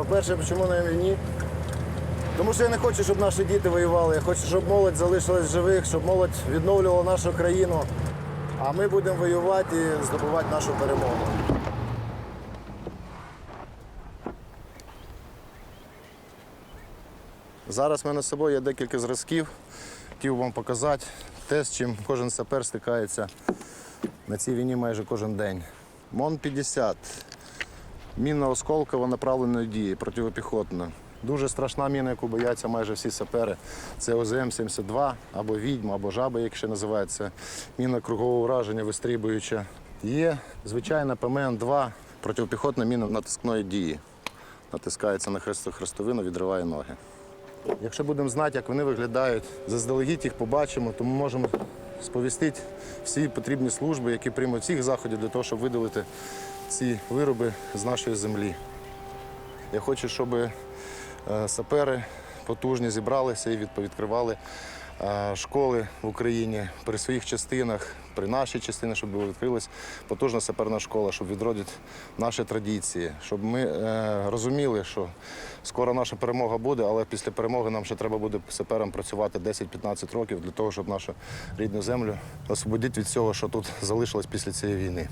По-перше, чому на війні? Тому що я не хочу, щоб наші діти воювали. Я хочу, щоб молодь залишилась живих, щоб молодь відновлювала нашу країну. А ми будемо воювати і здобувати нашу перемогу. Зараз в мене з собою є декілька зразків. Хотів вам показати те, з чим кожен сапер стикається на цій війні майже кожен день. МОН-50. Мінна осколкова направленої дії, протипіхотна. Дуже страшна міна, яку бояться майже всі сапери. Це ОЗМ-72 або відьма, або жаба, як ще називається. Міна кругового враження, вистрібуюча. Є звичайна ПМН-2, протипіхотна міна натискної дії. Натискається на хресту хрестовину, відриває ноги. Якщо будемо знати, як вони виглядають, заздалегідь їх побачимо, то ми можемо сповістити всі потрібні служби, які приймуть всіх заходів для того, щоб видалити ці вироби з нашої землі. Я хочу, щоб е, сапери потужні зібралися і відкривали е, школи в Україні при своїх частинах, при нашій частині, щоб відкрилась потужна саперна школа, щоб відродити наші традиції, щоб ми е, розуміли, що скоро наша перемога буде, але після перемоги нам ще треба буде саперам працювати 10-15 років для того, щоб нашу рідну землю освободити від всього, що тут залишилось після цієї війни.